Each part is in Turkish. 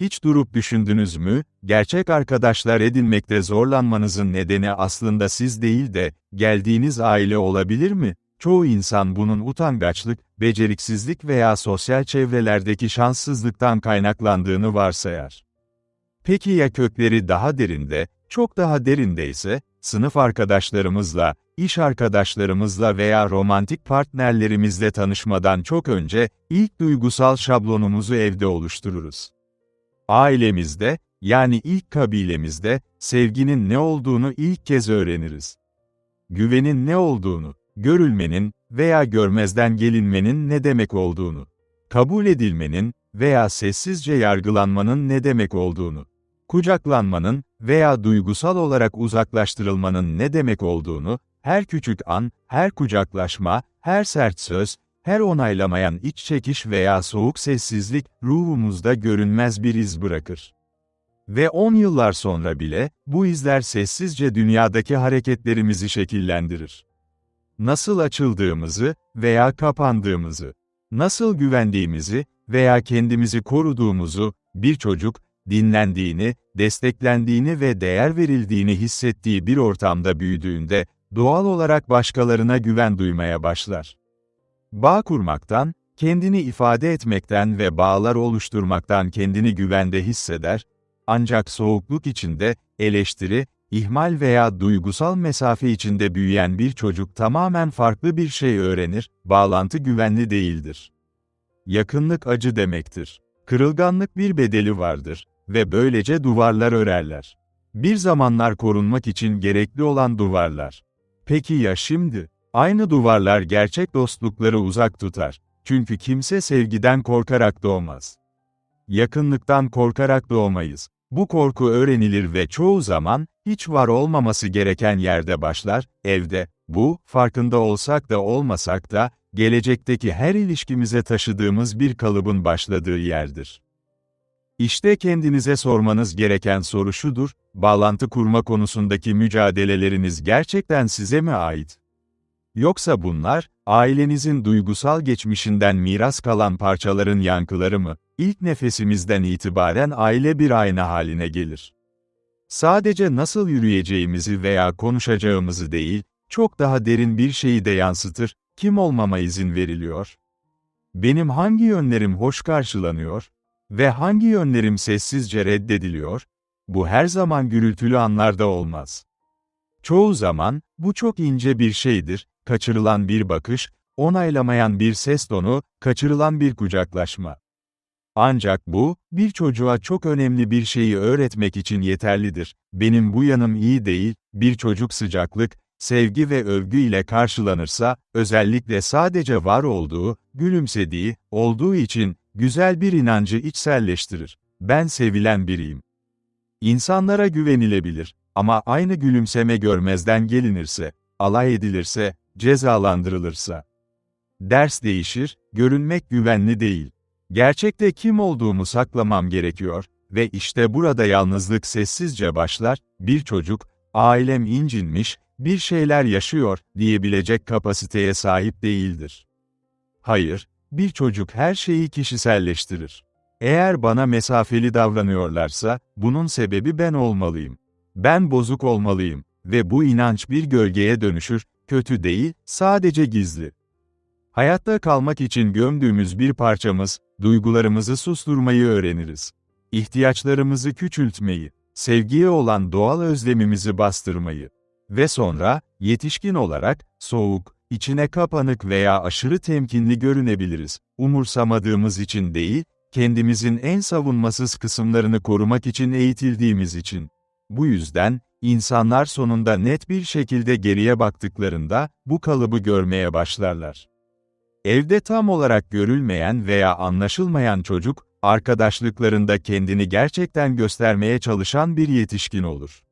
Hiç durup düşündünüz mü, gerçek arkadaşlar edinmekte zorlanmanızın nedeni aslında siz değil de, geldiğiniz aile olabilir mi? Çoğu insan bunun utangaçlık, beceriksizlik veya sosyal çevrelerdeki şanssızlıktan kaynaklandığını varsayar. Peki ya kökleri daha derinde, çok daha derinde ise, sınıf arkadaşlarımızla, iş arkadaşlarımızla veya romantik partnerlerimizle tanışmadan çok önce, ilk duygusal şablonumuzu evde oluştururuz. Ailemizde, yani ilk kabilemizde, sevginin ne olduğunu ilk kez öğreniriz. Güvenin ne olduğunu, görülmenin veya görmezden gelinmenin ne demek olduğunu, kabul edilmenin veya sessizce yargılanmanın ne demek olduğunu, kucaklanmanın veya duygusal olarak uzaklaştırılmanın ne demek olduğunu, her küçük an, her kucaklaşma, her sert söz, her onaylamayan iç çekiş veya soğuk sessizlik ruhumuzda görünmez bir iz bırakır. Ve on yıllar sonra bile bu izler sessizce dünyadaki hareketlerimizi şekillendirir. Nasıl açıldığımızı veya kapandığımızı, nasıl güvendiğimizi veya kendimizi koruduğumuzu bir çocuk dinlendiğini, desteklendiğini ve değer verildiğini hissettiği bir ortamda büyüdüğünde doğal olarak başkalarına güven duymaya başlar. Bağ kurmaktan, kendini ifade etmekten ve bağlar oluşturmaktan kendini güvende hisseder, ancak soğukluk içinde, eleştiri, ihmal veya duygusal mesafe içinde büyüyen bir çocuk tamamen farklı bir şey öğrenir, bağlantı güvenli değildir. Yakınlık acı demektir. Kırılganlık bir bedeli vardır ve böylece duvarlar örerler. Bir zamanlar korunmak için gerekli olan duvarlar. Peki ya şimdi? Aynı duvarlar gerçek dostlukları uzak tutar. Çünkü kimse sevgiden korkarak doğmaz. Yakınlıktan korkarak doğmayız. Bu korku öğrenilir ve çoğu zaman, hiç var olmaması gereken yerde başlar, evde. Bu, farkında olsak da olmasak da, gelecekteki her ilişkimize taşıdığımız bir kalıbın başladığı yerdir. İşte kendinize sormanız gereken soru şudur, bağlantı kurma konusundaki mücadeleleriniz gerçekten size mi ait? Yoksa bunlar, ailenizin duygusal geçmişinden miras kalan parçaların yankıları mı? İlk nefesimizden itibaren aile bir ayna haline gelir. Sadece nasıl yürüyeceğimizi veya konuşacağımızı değil, çok daha derin bir şeyi de yansıtır, kim olmama izin veriliyor? Benim hangi yönlerim hoş karşılanıyor? Ve hangi yönlerim sessizce reddediliyor? Bu her zaman gürültülü anlarda olmaz. Çoğu zaman, bu çok ince bir şeydir, kaçırılan bir bakış, onaylamayan bir ses tonu, kaçırılan bir kucaklaşma. Ancak bu, bir çocuğa çok önemli bir şeyi öğretmek için yeterlidir. Benim bu yanım iyi değil, bir çocuk sıcaklık, sevgi ve övgü ile karşılanırsa, özellikle sadece var olduğu, gülümsediği, olduğu için, güzel bir inancı içselleştirir. Ben sevilen biriyim. İnsanlara güvenilebilir ama aynı gülümseme görmezden gelinirse, alay edilirse, cezalandırılırsa. Ders değişir, görünmek güvenli değil. Gerçekte kim olduğumu saklamam gerekiyor ve işte burada yalnızlık sessizce başlar, bir çocuk, ailem incinmiş, bir şeyler yaşıyor diyebilecek kapasiteye sahip değildir. Hayır, bir çocuk her şeyi kişiselleştirir. Eğer bana mesafeli davranıyorlarsa, bunun sebebi ben olmalıyım. Ben bozuk olmalıyım ve bu inanç bir gölgeye dönüşür, kötü değil, sadece gizli. Hayatta kalmak için gömdüğümüz bir parçamız, duygularımızı susturmayı öğreniriz. İhtiyaçlarımızı küçültmeyi, sevgiye olan doğal özlemimizi bastırmayı ve sonra, yetişkin olarak, soğuk, içine kapanık veya aşırı temkinli görünebiliriz. Umursamadığımız için değil, kendimizin en savunmasız kısımlarını korumak için eğitildiğimiz için. Bu yüzden, insanlar sonunda net bir şekilde geriye baktıklarında, bu kalıbı görmeye başlarlar. Evde tam olarak görülmeyen veya anlaşılmayan çocuk, arkadaşlıklarında kendini gerçekten göstermeye çalışan bir yetişkin olur.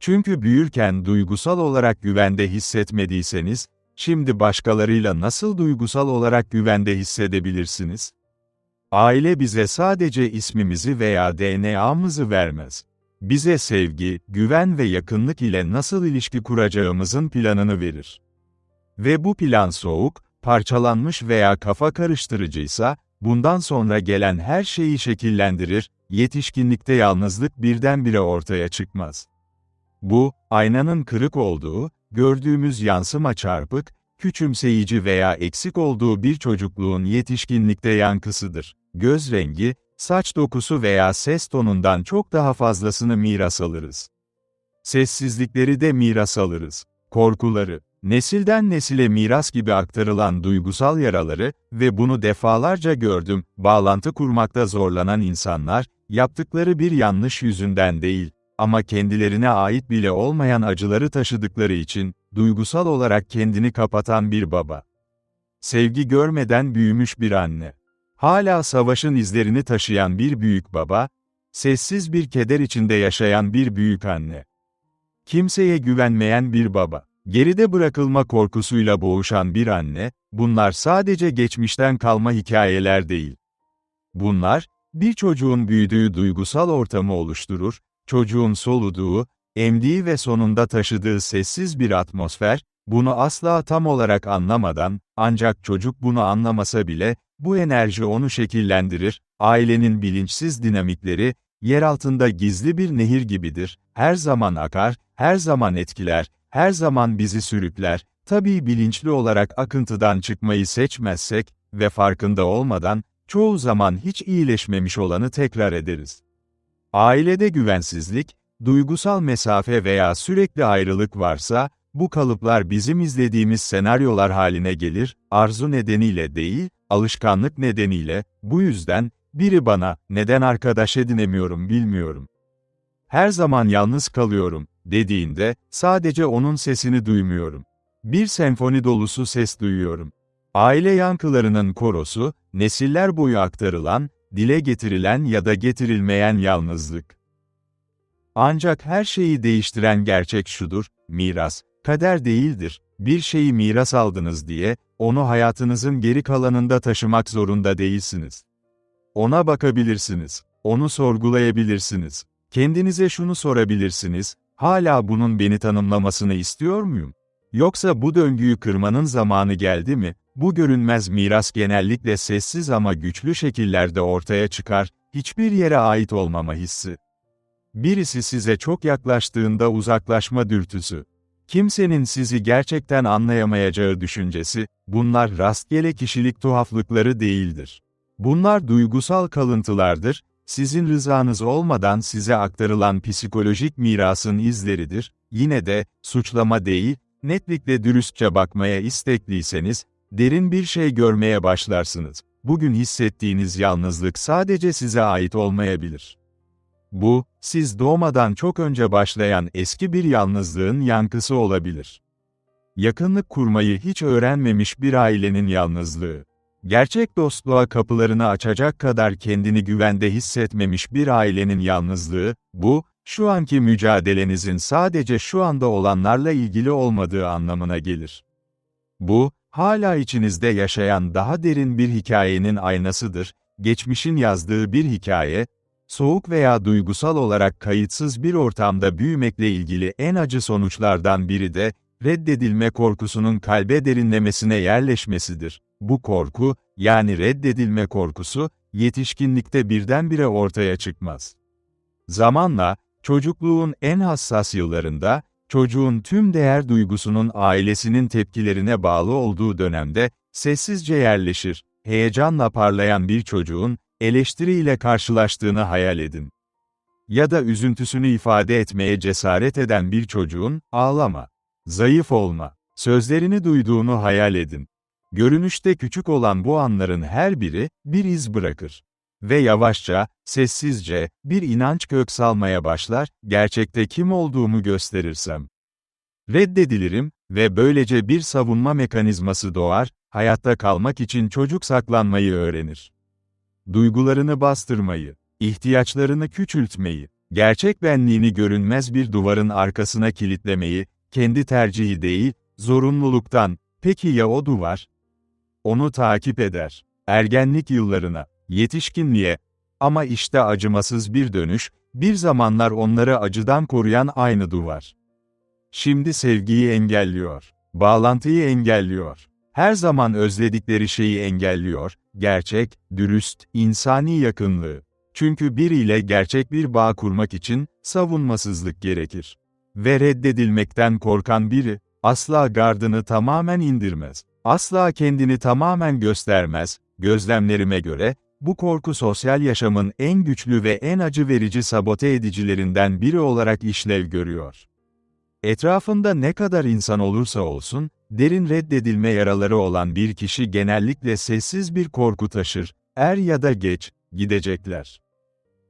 Çünkü büyürken duygusal olarak güvende hissetmediyseniz, şimdi başkalarıyla nasıl duygusal olarak güvende hissedebilirsiniz? Aile bize sadece ismimizi veya DNA'mızı vermez. Bize sevgi, güven ve yakınlık ile nasıl ilişki kuracağımızın planını verir. Ve bu plan soğuk, parçalanmış veya kafa karıştırıcıysa, bundan sonra gelen her şeyi şekillendirir, yetişkinlikte yalnızlık birdenbire ortaya çıkmaz. Bu, aynanın kırık olduğu, gördüğümüz yansıma çarpık, küçümseyici veya eksik olduğu bir çocukluğun yetişkinlikte yankısıdır. Göz rengi, saç dokusu veya ses tonundan çok daha fazlasını miras alırız. Sessizlikleri de miras alırız. Korkuları, nesilden nesile miras gibi aktarılan duygusal yaraları ve bunu defalarca gördüm, bağlantı kurmakta zorlanan insanlar, yaptıkları bir yanlış yüzünden değil, ama kendilerine ait bile olmayan acıları taşıdıkları için, duygusal olarak kendini kapatan bir baba. Sevgi görmeden büyümüş bir anne. Hala savaşın izlerini taşıyan bir büyük baba, sessiz bir keder içinde yaşayan bir büyük anne. Kimseye güvenmeyen bir baba, geride bırakılma korkusuyla boğuşan bir anne, bunlar sadece geçmişten kalma hikayeler değil. Bunlar, bir çocuğun büyüdüğü duygusal ortamı oluşturur, çocuğun soluduğu, emdiği ve sonunda taşıdığı sessiz bir atmosfer, bunu asla tam olarak anlamadan, ancak çocuk bunu anlamasa bile, bu enerji onu şekillendirir, ailenin bilinçsiz dinamikleri, yer altında gizli bir nehir gibidir, her zaman akar, her zaman etkiler, her zaman bizi sürükler, tabii bilinçli olarak akıntıdan çıkmayı seçmezsek ve farkında olmadan, çoğu zaman hiç iyileşmemiş olanı tekrar ederiz. Ailede güvensizlik, duygusal mesafe veya sürekli ayrılık varsa, bu kalıplar bizim izlediğimiz senaryolar haline gelir, arzu nedeniyle değil, alışkanlık nedeniyle, bu yüzden, biri bana, neden arkadaş edinemiyorum bilmiyorum. Her zaman yalnız kalıyorum, dediğinde, sadece onun sesini duymuyorum. Bir senfoni dolusu ses duyuyorum. Aile yankılarının korosu, nesiller boyu aktarılan, dile getirilen ya da getirilmeyen yalnızlık. Ancak her şeyi değiştiren gerçek şudur, miras, kader değildir. Bir şeyi miras aldınız diye, onu hayatınızın geri kalanında taşımak zorunda değilsiniz. Ona bakabilirsiniz, onu sorgulayabilirsiniz. Kendinize şunu sorabilirsiniz, hala bunun beni tanımlamasını istiyor muyum? Yoksa bu döngüyü kırmanın zamanı geldi mi? Bu görünmez miras genellikle sessiz ama güçlü şekillerde ortaya çıkar, hiçbir yere ait olmama hissi. Birisi size çok yaklaştığında uzaklaşma dürtüsü. Kimsenin sizi gerçekten anlayamayacağı düşüncesi, bunlar rastgele kişilik tuhaflıkları değildir. Bunlar duygusal kalıntılardır, sizin rızanız olmadan size aktarılan psikolojik mirasın izleridir, yine de, suçlama değil, netlikle dürüstçe bakmaya istekliyseniz, derin bir şey görmeye başlarsınız. Bugün hissettiğiniz yalnızlık sadece size ait olmayabilir. Bu, siz doğmadan çok önce başlayan eski bir yalnızlığın yankısı olabilir. Yakınlık kurmayı hiç öğrenmemiş bir ailenin yalnızlığı. Gerçek dostluğa kapılarını açacak kadar kendini güvende hissetmemiş bir ailenin yalnızlığı, bu, şu anki mücadelenizin sadece şu anda olanlarla ilgili olmadığı anlamına gelir. Bu, hala içinizde yaşayan daha derin bir hikayenin aynasıdır, geçmişin yazdığı bir hikaye, soğuk veya duygusal olarak kayıtsız bir ortamda büyümekle ilgili en acı sonuçlardan biri de, reddedilme korkusunun kalbe derinlemesine yerleşmesidir. Bu korku, yani reddedilme korkusu, yetişkinlikte birdenbire ortaya çıkmaz. Zamanla, çocukluğun en hassas yıllarında, çocuğun tüm değer duygusunun ailesinin tepkilerine bağlı olduğu dönemde, sessizce yerleşir, heyecanla parlayan bir çocuğun, eleştiriyle karşılaştığını hayal edin. Ya da üzüntüsünü ifade etmeye cesaret eden bir çocuğun, ağlama, zayıf olma, sözlerini duyduğunu hayal edin. Görünüşte küçük olan bu anların her biri, bir iz bırakır. Ve yavaşça, sessizce, bir inanç kök salmaya başlar, gerçekte kim olduğumu gösterirsem. Reddedilirim ve böylece bir savunma mekanizması doğar, hayatta kalmak için çocuk saklanmayı öğrenir. Duygularını bastırmayı, ihtiyaçlarını küçültmeyi, gerçek benliğini görünmez bir duvarın arkasına kilitlemeyi, kendi tercihi değil, zorunluluktan, peki ya o duvar? Onu takip eder. Ergenlik yıllarına, yetişkinliğe, ama işte acımasız bir dönüş, bir zamanlar onları acıdan koruyan aynı duvar. Şimdi sevgiyi engelliyor, bağlantıyı engelliyor. Her zaman özledikleri şeyi engelliyor, gerçek, dürüst, insani yakınlığı. Çünkü biriyle gerçek bir bağ kurmak için, savunmasızlık gerekir. Ve reddedilmekten korkan biri, asla gardını tamamen indirmez. Asla kendini tamamen göstermez. Gözlemlerime göre, bu korku sosyal yaşamın en güçlü ve en acı verici sabote edicilerinden biri olarak işlev görüyor. Etrafında ne kadar insan olursa olsun, derin reddedilme yaraları olan bir kişi genellikle sessiz bir korku taşır, er ya da geç, gidecekler.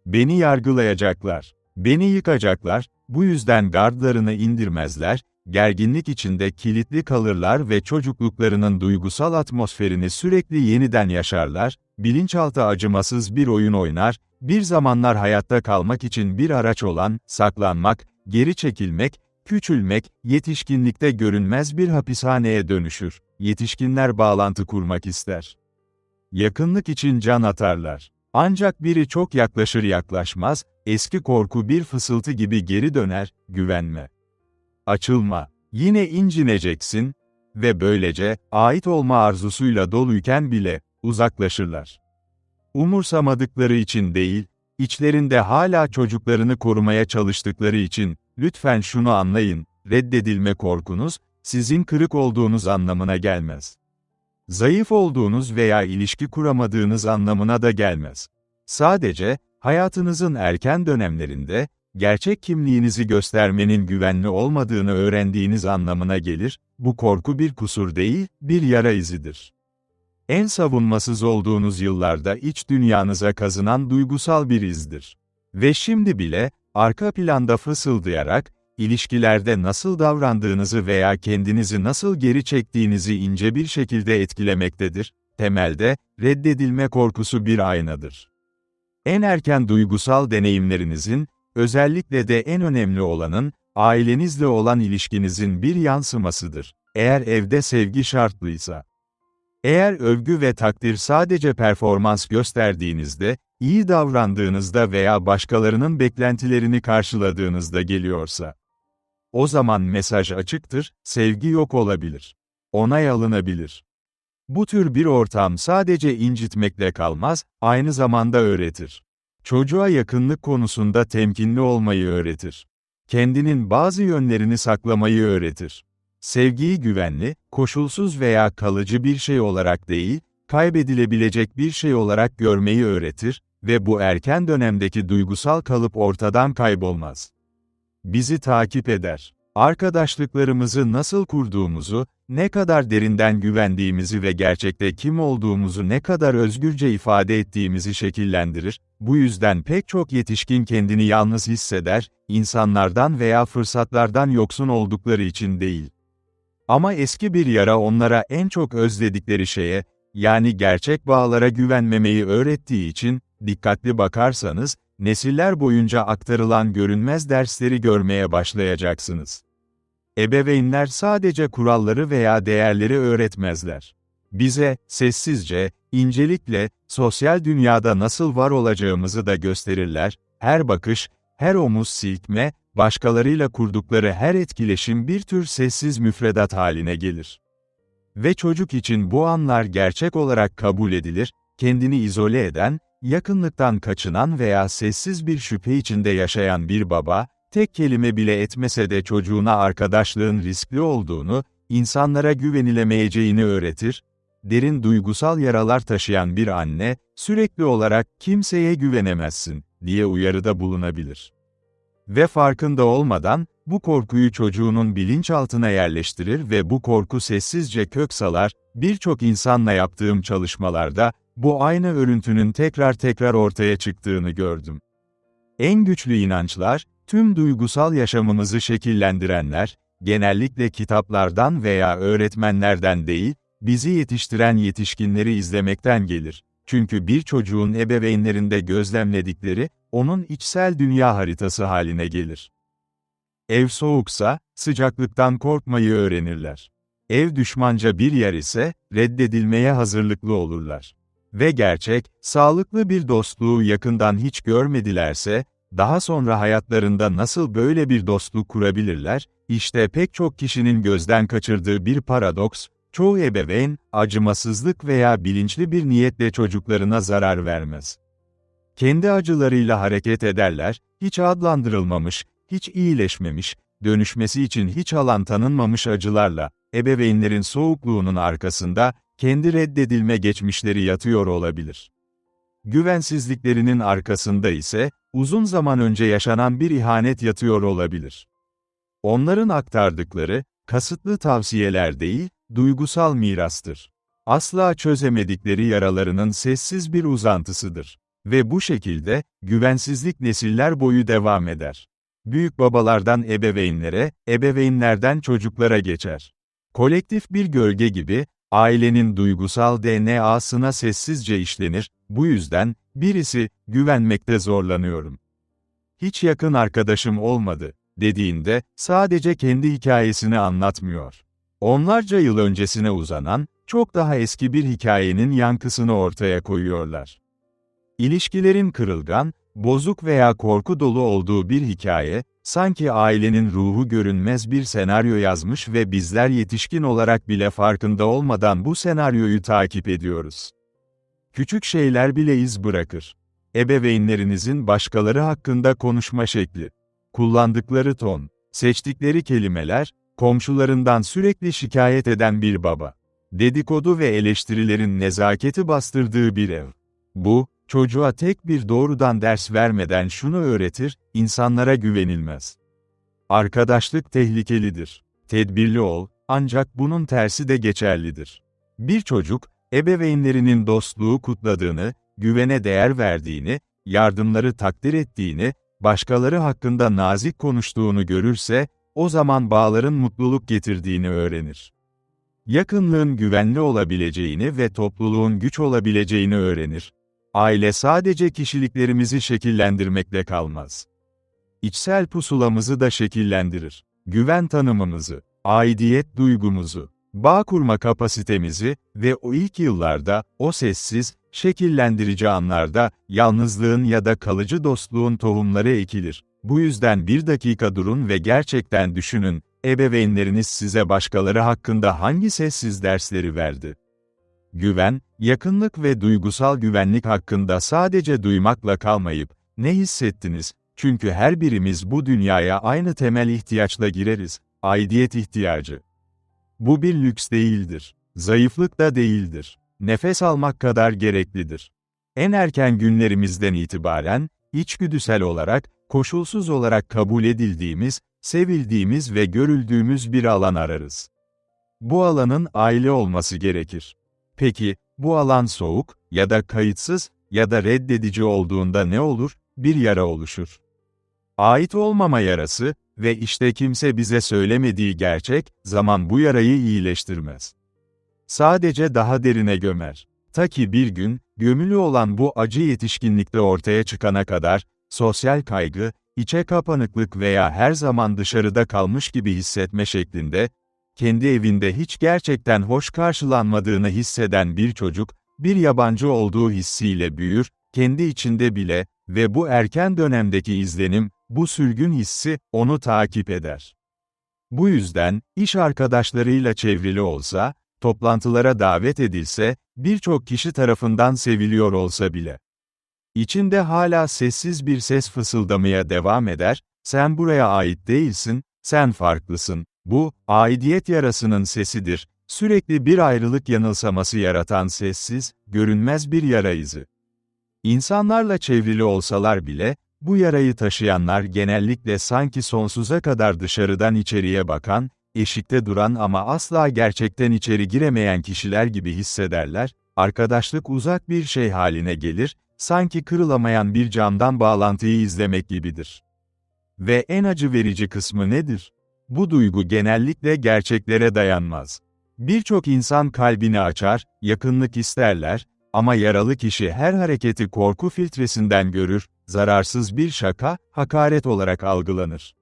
Beni yargılayacaklar, beni yıkacaklar, bu yüzden gardlarını indirmezler, gerginlik içinde kilitli kalırlar ve çocukluklarının duygusal atmosferini sürekli yeniden yaşarlar, bilinçaltı acımasız bir oyun oynar, bir zamanlar hayatta kalmak için bir araç olan, saklanmak, geri çekilmek, küçülmek, yetişkinlikte görünmez bir hapishaneye dönüşür. Yetişkinler bağlantı kurmak ister. Yakınlık için can atarlar. Ancak biri çok yaklaşır yaklaşmaz, eski korku bir fısıltı gibi geri döner, güvenme. Açılma, yine incineceksin ve böylece, ait olma arzusuyla doluyken bile, uzaklaşırlar. Umursamadıkları için değil, içlerinde hala çocuklarını korumaya çalıştıkları için, lütfen şunu anlayın, reddedilme korkunuz, sizin kırık olduğunuz anlamına gelmez. Zayıf olduğunuz veya ilişki kuramadığınız anlamına da gelmez. Sadece, hayatınızın erken dönemlerinde, gerçek kimliğinizi göstermenin güvenli olmadığını öğrendiğiniz anlamına gelir, bu korku bir kusur değil, bir yara izidir. En savunmasız olduğunuz yıllarda iç dünyanıza kazınan duygusal bir izdir. Ve şimdi bile, arka planda fısıldayarak, ilişkilerde nasıl davrandığınızı veya kendinizi nasıl geri çektiğinizi ince bir şekilde etkilemektedir. Temelde, reddedilme korkusu bir aynadır. En erken duygusal deneyimlerinizin, özellikle de en önemli olanın, ailenizle olan ilişkinizin bir yansımasıdır. Eğer evde sevgi şartlıysa. Eğer övgü ve takdir sadece performans gösterdiğinizde, iyi davrandığınızda veya başkalarının beklentilerini karşıladığınızda geliyorsa, o zaman mesaj açıktır, sevgi yok olabilir. Onay alınabilir. Bu tür bir ortam sadece incitmekle kalmaz, aynı zamanda öğretir. Çocuğa yakınlık konusunda temkinli olmayı öğretir. Kendinin bazı yönlerini saklamayı öğretir. Sevgiyi güvenli, koşulsuz veya kalıcı bir şey olarak değil, kaybedilebilecek bir şey olarak görmeyi öğretir ve bu erken dönemdeki duygusal kalıp ortadan kaybolmaz. Bizi takip eder. Arkadaşlıklarımızı nasıl kurduğumuzu, ne kadar derinden güvendiğimizi ve gerçekte kim olduğumuzu ne kadar özgürce ifade ettiğimizi şekillendirir, bu yüzden pek çok yetişkin kendini yalnız hisseder, insanlardan veya fırsatlardan yoksun oldukları için değil. Ama eski bir yara onlara en çok özledikleri şeye, yani gerçek bağlara güvenmemeyi öğrettiği için, dikkatli bakarsanız, nesiller boyunca aktarılan görünmez dersleri görmeye başlayacaksınız. Ebeveynler sadece kuralları veya değerleri öğretmezler. Bize, sessizce, incelikle, sosyal dünyada nasıl var olacağımızı da gösterirler, her bakış, her omuz silkme, başkalarıyla kurdukları her etkileşim bir tür sessiz müfredat haline gelir. Ve çocuk için bu anlar gerçek olarak kabul edilir, kendini izole eden, yakınlıktan kaçınan veya sessiz bir şüphe içinde yaşayan bir baba, tek kelime bile etmese de çocuğuna arkadaşlığın riskli olduğunu, insanlara güvenilemeyeceğini öğretir, derin duygusal yaralar taşıyan bir anne, sürekli olarak kimseye güvenemezsin, diye uyarıda bulunabilir. Ve farkında olmadan, bu korkuyu çocuğunun bilinçaltına yerleştirir ve bu korku sessizce kök salar, birçok insanla yaptığım çalışmalarda, bu aynı örüntünün tekrar tekrar ortaya çıktığını gördüm. En güçlü inançlar, tüm duygusal yaşamımızı şekillendirenler, genellikle kitaplardan veya öğretmenlerden değil, bizi yetiştiren yetişkinleri izlemekten gelir. Çünkü bir çocuğun ebeveynlerinde gözlemledikleri, onun içsel dünya haritası haline gelir. Ev soğuksa, sıcaklıktan korkmayı öğrenirler. Ev düşmanca bir yer ise, reddedilmeye hazırlıklı olurlar. Ve gerçek, sağlıklı bir dostluğu yakından hiç görmedilerse, daha sonra hayatlarında nasıl böyle bir dostluk kurabilirler? İşte pek çok kişinin gözden kaçırdığı bir paradoks, Çoğu ebeveyn, acımasızlık veya bilinçli bir niyetle çocuklarına zarar vermez. Kendi acılarıyla hareket ederler, hiç adlandırılmamış, hiç iyileşmemiş, dönüşmesi için hiç alan tanınmamış acılarla, ebeveynlerin soğukluğunun arkasında, kendi reddedilme geçmişleri yatıyor olabilir. Güvensizliklerinin arkasında ise, uzun zaman önce yaşanan bir ihanet yatıyor olabilir. Onların aktardıkları, kasıtlı tavsiyeler değil, duygusal mirastır. Asla çözemedikleri yaralarının sessiz bir uzantısıdır. Ve bu şekilde, güvensizlik nesiller boyu devam eder. Büyük babalardan ebeveynlere, ebeveynlerden çocuklara geçer. Kolektif bir gölge gibi, ailenin duygusal DNA'sına sessizce işlenir, bu yüzden, birisi, güvenmekte zorlanıyorum. Hiç yakın arkadaşım olmadı, dediğinde, sadece kendi hikayesini anlatmıyor. Onlarca yıl öncesine uzanan, çok daha eski bir hikayenin yankısını ortaya koyuyorlar. İlişkilerin kırılgan, bozuk veya korku dolu olduğu bir hikaye, sanki ailenin ruhu görünmez bir senaryo yazmış ve bizler yetişkin olarak bile farkında olmadan bu senaryoyu takip ediyoruz. Küçük şeyler bile iz bırakır. Ebeveynlerinizin başkaları hakkında konuşma şekli, kullandıkları ton, seçtikleri kelimeler, komşularından sürekli şikayet eden bir baba, dedikodu ve eleştirilerin nezaketi bastırdığı bir ev. Bu, çocuğa tek bir doğrudan ders vermeden şunu öğretir, insanlara güvenilmez. Arkadaşlık tehlikelidir. Tedbirli ol, ancak bunun tersi de geçerlidir. Bir çocuk, ebeveynlerinin dostluğu kutladığını, güvene değer verdiğini, yardımları takdir ettiğini, başkaları hakkında nazik konuştuğunu görürse, o zaman bağların mutluluk getirdiğini öğrenir. Yakınlığın güvenli olabileceğini ve topluluğun güç olabileceğini öğrenir. Aile sadece kişiliklerimizi şekillendirmekle kalmaz. İçsel pusulamızı da şekillendirir. Güven tanımımızı, aidiyet duygumuzu, bağ kurma kapasitemizi ve o ilk yıllarda, o sessiz, şekillendirici anlarda, yalnızlığın ya da kalıcı dostluğun tohumları ekilir. Bu yüzden bir dakika durun ve gerçekten düşünün, ebeveynleriniz size başkaları hakkında hangi sessiz dersleri verdi? Güven, yakınlık ve duygusal güvenlik hakkında sadece duymakla kalmayıp, ne hissettiniz? Çünkü her birimiz bu dünyaya aynı temel ihtiyaçla gireriz, aidiyet ihtiyacı. Bu bir lüks değildir, zayıflık da değildir, nefes almak kadar gereklidir. En erken günlerimizden itibaren, içgüdüsel olarak, koşulsuz olarak kabul edildiğimiz, sevildiğimiz ve görüldüğümüz bir alan ararız. Bu alanın aile olması gerekir. Peki, bu alan soğuk ya da kayıtsız ya da reddedici olduğunda ne olur? Bir yara oluşur. Ait olmama yarası ve işte kimse bize söylemediği gerçek, zaman bu yarayı iyileştirmez. Sadece daha derine gömer. Ta ki bir gün, gömülü olan bu acı yetişkinlikte ortaya çıkana kadar, sosyal kaygı, içe kapanıklık veya her zaman dışarıda kalmış gibi hissetme şeklinde, kendi evinde hiç gerçekten hoş karşılanmadığını hisseden bir çocuk, bir yabancı olduğu hissiyle büyür, kendi içinde bile ve bu erken dönemdeki izlenim, bu sürgün hissi, onu takip eder. Bu yüzden, iş arkadaşlarıyla çevrili olsa, toplantılara davet edilse, birçok kişi tarafından seviliyor olsa bile. İçinde hala sessiz bir ses fısıldamaya devam eder, sen buraya ait değilsin, sen farklısın. Bu, aidiyet yarasının sesidir, sürekli bir ayrılık yanılsaması yaratan sessiz, görünmez bir yara izi. İnsanlarla çevrili olsalar bile, bu yarayı taşıyanlar genellikle sanki sonsuza kadar dışarıdan içeriye bakan, eşikte duran ama asla gerçekten içeri giremeyen kişiler gibi hissederler, arkadaşlık uzak bir şey haline gelir, sanki kırılamayan bir camdan bağlantıyı izlemek gibidir. Ve en acı verici kısmı nedir? Bu duygu genellikle gerçeklere dayanmaz. Birçok insan kalbini açar, yakınlık isterler, ama yaralı kişi her hareketi korku filtresinden görür, zararsız bir şaka, hakaret olarak algılanır.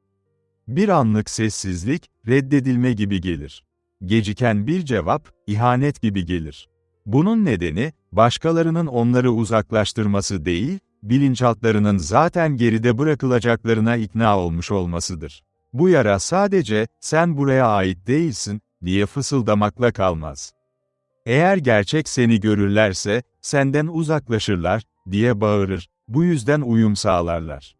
Bir anlık sessizlik, reddedilme gibi gelir. Geciken bir cevap, ihanet gibi gelir. Bunun nedeni, başkalarının onları uzaklaştırması değil, bilinçaltlarının zaten geride bırakılacaklarına ikna olmuş olmasıdır. Bu yara sadece, sen buraya ait değilsin, diye fısıldamakla kalmaz. Eğer gerçek seni görürlerse, senden uzaklaşırlar, diye bağırır, bu yüzden uyum sağlarlar.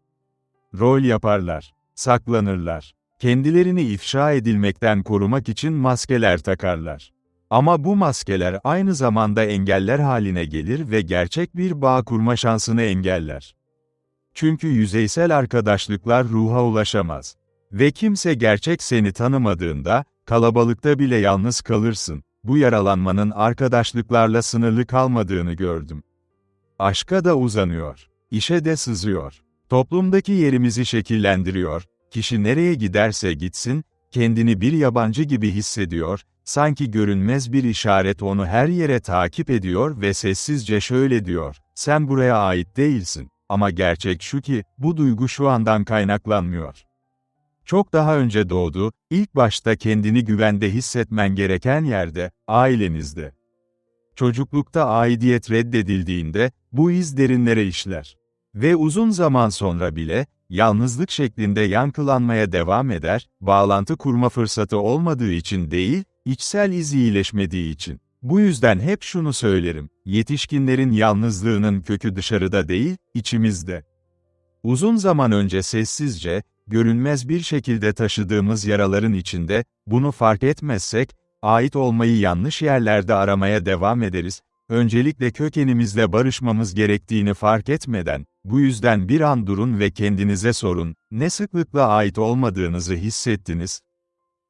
Rol yaparlar, saklanırlar, kendilerini ifşa edilmekten korumak için maskeler takarlar. Ama bu maskeler aynı zamanda engeller haline gelir ve gerçek bir bağ kurma şansını engeller. Çünkü yüzeysel arkadaşlıklar ruha ulaşamaz. Ve kimse gerçek seni tanımadığında, kalabalıkta bile yalnız kalırsın. Bu yaralanmanın arkadaşlıklarla sınırlı kalmadığını gördüm. Aşka da uzanıyor, işe de sızıyor. Toplumdaki yerimizi şekillendiriyor, kişi nereye giderse gitsin, kendini bir yabancı gibi hissediyor, sanki görünmez bir işaret onu her yere takip ediyor ve sessizce şöyle diyor, sen buraya ait değilsin. Ama gerçek şu ki, bu duygu şu andan kaynaklanmıyor. Çok daha önce doğdu, ilk başta kendini güvende hissetmen gereken yerde, ailenizde. Çocuklukta aidiyet reddedildiğinde, bu iz derinlere işler. Ve uzun zaman sonra bile, yalnızlık şeklinde yankılanmaya devam eder, bağlantı kurma fırsatı olmadığı için değil, içsel iz iyileşmediği için. Bu yüzden hep şunu söylerim, yetişkinlerin yalnızlığının kökü dışarıda değil, içimizde. Uzun zaman önce sessizce, görünmez bir şekilde taşıdığımız yaraların içinde, bunu fark etmezsek, ait olmayı yanlış yerlerde aramaya devam ederiz, öncelikle kökenimizle barışmamız gerektiğini fark etmeden, bu yüzden bir an durun ve kendinize sorun, ne sıklıkla ait olmadığınızı hissettiniz?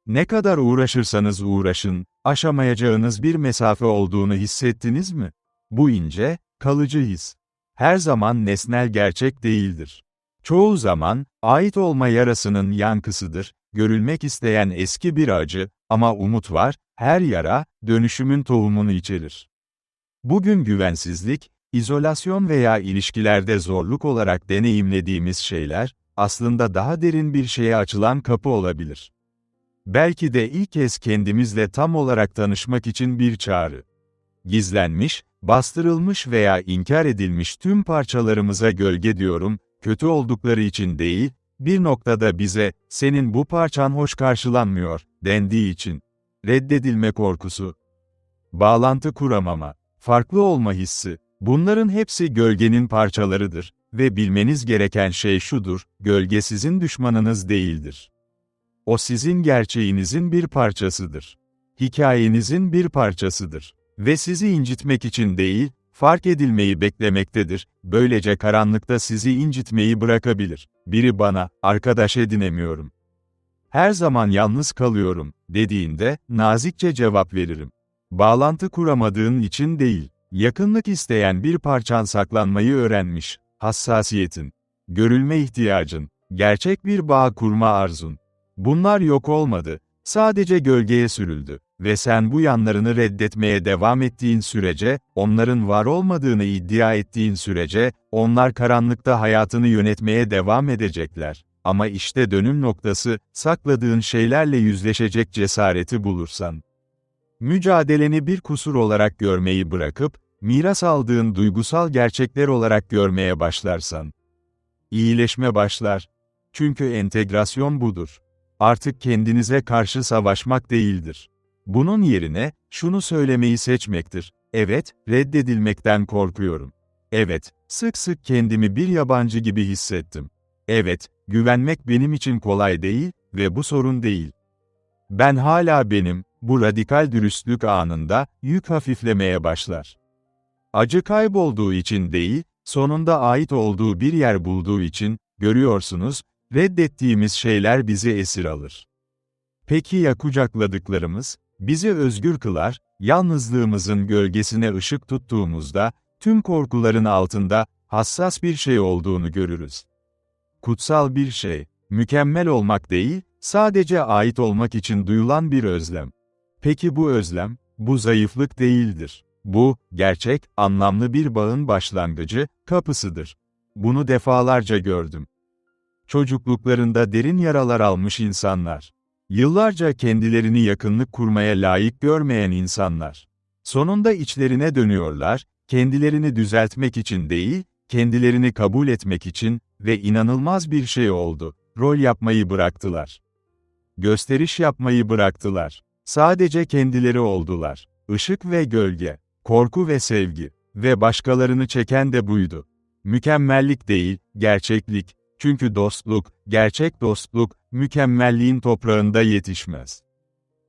Ne kadar uğraşırsanız uğraşın, aşamayacağınız bir mesafe olduğunu hissettiniz mi? Bu ince, kalıcı his. Her zaman nesnel gerçek değildir. Çoğu zaman, ait olma yarasının yankısıdır, görülmek isteyen eski bir acı, ama umut var, her yara, dönüşümün tohumunu içerir. Bugün güvensizlik, izolasyon veya ilişkilerde zorluk olarak deneyimlediğimiz şeyler, aslında daha derin bir şeye açılan kapı olabilir. Belki de ilk kez kendimizle tam olarak tanışmak için bir çağrı. Gizlenmiş, bastırılmış veya inkar edilmiş tüm parçalarımıza gölge diyorum, kötü oldukları için değil, bir noktada bize, senin bu parçan hoş karşılanmıyor, dendiği için. Reddedilme korkusu. Bağlantı kuramama, farklı olma hissi, bunların hepsi gölgenin parçalarıdır ve bilmeniz gereken şey şudur, gölge sizin düşmanınız değildir. O sizin gerçeğinizin bir parçasıdır. Hikayenizin bir parçasıdır. Ve sizi incitmek için değil, fark edilmeyi beklemektedir. Böylece karanlıkta sizi incitmeyi bırakabilir. Biri bana, arkadaş edinemiyorum. Her zaman yalnız kalıyorum, dediğinde, nazikçe cevap veririm. Bağlantı kuramadığın için değil, yakınlık isteyen bir parçan saklanmayı öğrenmiş, hassasiyetin, görülme ihtiyacın, gerçek bir bağ kurma arzun. Bunlar yok olmadı, sadece gölgeye sürüldü ve sen bu yanlarını reddetmeye devam ettiğin sürece, onların var olmadığını iddia ettiğin sürece, onlar karanlıkta hayatını yönetmeye devam edecekler. Ama işte dönüm noktası, sakladığın şeylerle yüzleşecek cesareti bulursan. Mücadeleni bir kusur olarak görmeyi bırakıp, miras aldığın duygusal gerçekler olarak görmeye başlarsan. İyileşme başlar. Çünkü entegrasyon budur. Artık kendinize karşı savaşmak değildir. Bunun yerine, şunu söylemeyi seçmektir. Evet, reddedilmekten korkuyorum. Evet, sık sık kendimi bir yabancı gibi hissettim. Evet, güvenmek benim için kolay değil ve bu sorun değil. Ben hala benim, bu radikal dürüstlük anında, yük hafiflemeye başlar. Acı kaybolduğu için değil, sonunda ait olduğu bir yer bulduğu için, görüyorsunuz, reddettiğimiz şeyler bizi esir alır. Peki ya kucakladıklarımız? Bizi özgür kılar, yalnızlığımızın gölgesine ışık tuttuğumuzda, tüm korkuların altında, hassas bir şey olduğunu görürüz. Kutsal bir şey, mükemmel olmak değil, sadece ait olmak için duyulan bir özlem. Peki bu özlem, bu zayıflık değildir. Bu, gerçek, anlamlı bir bağın başlangıcı, kapısıdır. Bunu defalarca gördüm. Çocukluklarında derin yaralar almış insanlar. Yıllarca kendilerini yakınlık kurmaya layık görmeyen insanlar. Sonunda içlerine dönüyorlar, kendilerini düzeltmek için değil, kendilerini kabul etmek için ve inanılmaz bir şey oldu. Rol yapmayı bıraktılar. Gösteriş yapmayı bıraktılar. Sadece kendileri oldular. Işık ve gölge, korku ve sevgi ve başkalarını çeken de buydu. Mükemmellik değil, gerçeklik. Çünkü dostluk, gerçek dostluk, mükemmelliğin toprağında yetişmez.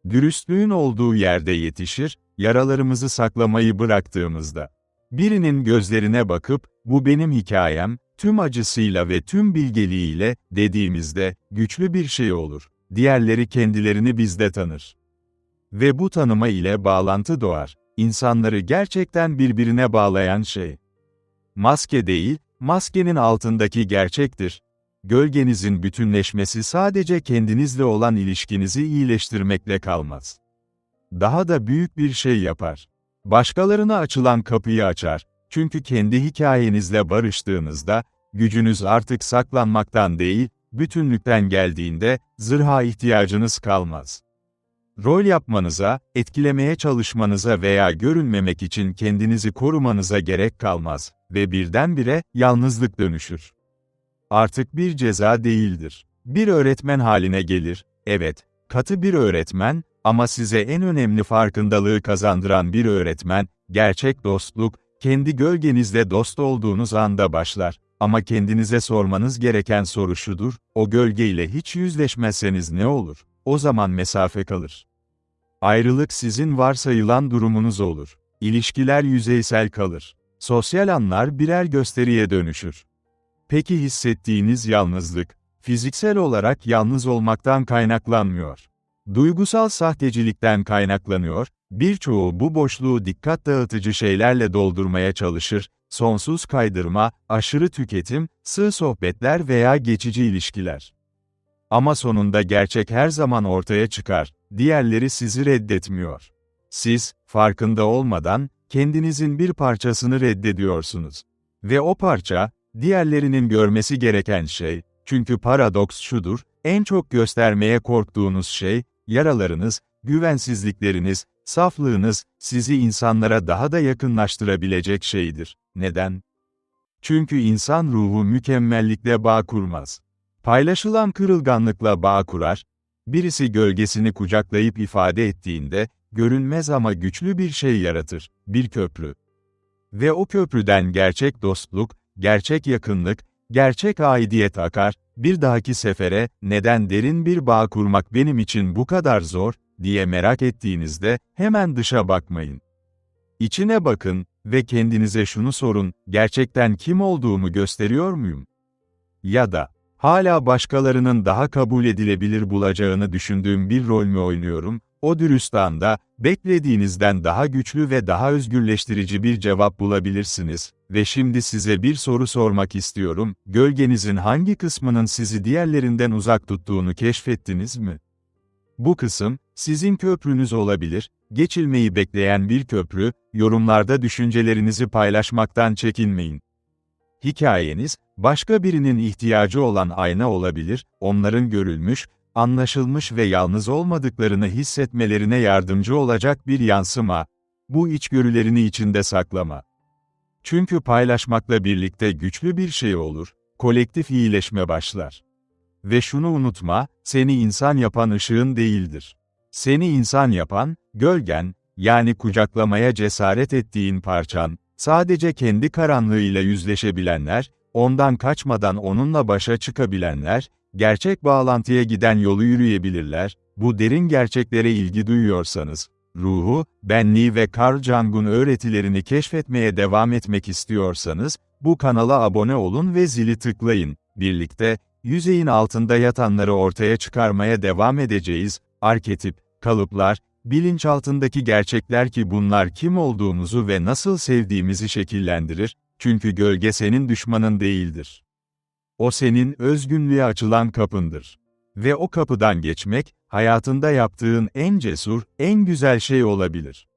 Dürüstlüğün olduğu yerde yetişir, yaralarımızı saklamayı bıraktığımızda. Birinin gözlerine bakıp, bu benim hikayem, tüm acısıyla ve tüm bilgeliğiyle, dediğimizde, güçlü bir şey olur. Diğerleri kendilerini bizde tanır. Ve bu tanıma ile bağlantı doğar. İnsanları gerçekten birbirine bağlayan şey. Maske değil, maskenin altındaki gerçektir. Gölgenizin bütünleşmesi sadece kendinizle olan ilişkinizi iyileştirmekle kalmaz. Daha da büyük bir şey yapar. Başkalarına açılan kapıyı açar. Çünkü kendi hikayenizle barıştığınızda, gücünüz artık saklanmaktan değil, bütünlükten geldiğinde, zırha ihtiyacınız kalmaz. Rol yapmanıza, etkilemeye çalışmanıza veya görünmemek için kendinizi korumanıza gerek kalmaz ve birdenbire yalnızlık dönüşür. Artık bir ceza değildir. Bir öğretmen haline gelir, evet, katı bir öğretmen ama size en önemli farkındalığı kazandıran bir öğretmen, gerçek dostluk, kendi gölgenizle dost olduğunuz anda başlar. Ama kendinize sormanız gereken soru şudur, o gölgeyle hiç yüzleşmezseniz ne olur? O zaman mesafe kalır. Ayrılık sizin varsayılan durumunuz olur. İlişkiler yüzeysel kalır. Sosyal anlar birer gösteriye dönüşür. Peki hissettiğiniz yalnızlık, fiziksel olarak yalnız olmaktan kaynaklanmıyor. Duygusal sahtecilikten kaynaklanıyor, birçoğu bu boşluğu dikkat dağıtıcı şeylerle doldurmaya çalışır, sonsuz kaydırma, aşırı tüketim, sığ sohbetler veya geçici ilişkiler. Ama sonunda gerçek her zaman ortaya çıkar, diğerleri sizi reddetmiyor. Siz, farkında olmadan, kendinizin bir parçasını reddediyorsunuz. Ve o parça, diğerlerinin görmesi gereken şey, çünkü paradoks şudur, en çok göstermeye korktuğunuz şey, yaralarınız, güvensizlikleriniz, saflığınız, sizi insanlara daha da yakınlaştırabilecek şeydir. Neden? Çünkü insan ruhu mükemmellikle bağ kurmaz. Paylaşılan kırılganlıkla bağ kurar, birisi gölgesini kucaklayıp ifade ettiğinde, görünmez ama güçlü bir şey yaratır, bir köprü. Ve o köprüden gerçek dostluk, gerçek yakınlık, gerçek aidiyet akar, bir dahaki sefere, neden derin bir bağ kurmak benim için bu kadar zor, diye merak ettiğinizde, hemen dışa bakmayın. İçine bakın ve kendinize şunu sorun, gerçekten kim olduğumu gösteriyor muyum? Ya da, hala başkalarının daha kabul edilebilir bulacağını düşündüğüm bir rol mü oynuyorum, o dürüst anda, beklediğinizden daha güçlü ve daha özgürleştirici bir cevap bulabilirsiniz. Ve şimdi size bir soru sormak istiyorum, gölgenizin hangi kısmının sizi diğerlerinden uzak tuttuğunu keşfettiniz mi? Bu kısım, sizin köprünüz olabilir, geçilmeyi bekleyen bir köprü, yorumlarda düşüncelerinizi paylaşmaktan çekinmeyin. Hikayeniz, başka birinin ihtiyacı olan ayna olabilir, onların görülmüş, anlaşılmış ve yalnız olmadıklarını hissetmelerine yardımcı olacak bir yansıma. Bu içgörülerini içinde saklama. Çünkü paylaşmakla birlikte güçlü bir şey olur, kolektif iyileşme başlar. Ve şunu unutma, seni insan yapan ışığın değildir. Seni insan yapan, gölgen, yani kucaklamaya cesaret ettiğin parçan, sadece kendi karanlığıyla yüzleşebilenler, ondan kaçmadan onunla başa çıkabilenler, gerçek bağlantıya giden yolu yürüyebilirler, bu derin gerçeklere ilgi duyuyorsanız, ruhu, benliği ve Carl Jung'un öğretilerini keşfetmeye devam etmek istiyorsanız, bu kanala abone olun ve zili tıklayın. Birlikte, yüzeyin altında yatanları ortaya çıkarmaya devam edeceğiz, arketip, kalıplar, bilinçaltındaki gerçekler ki bunlar kim olduğumuzu ve nasıl sevdiğimizi şekillendirir, çünkü gölge senin düşmanın değildir. O senin özgünlüğe açılan kapındır. Ve o kapıdan geçmek, hayatında yaptığın en cesur, en güzel şey olabilir.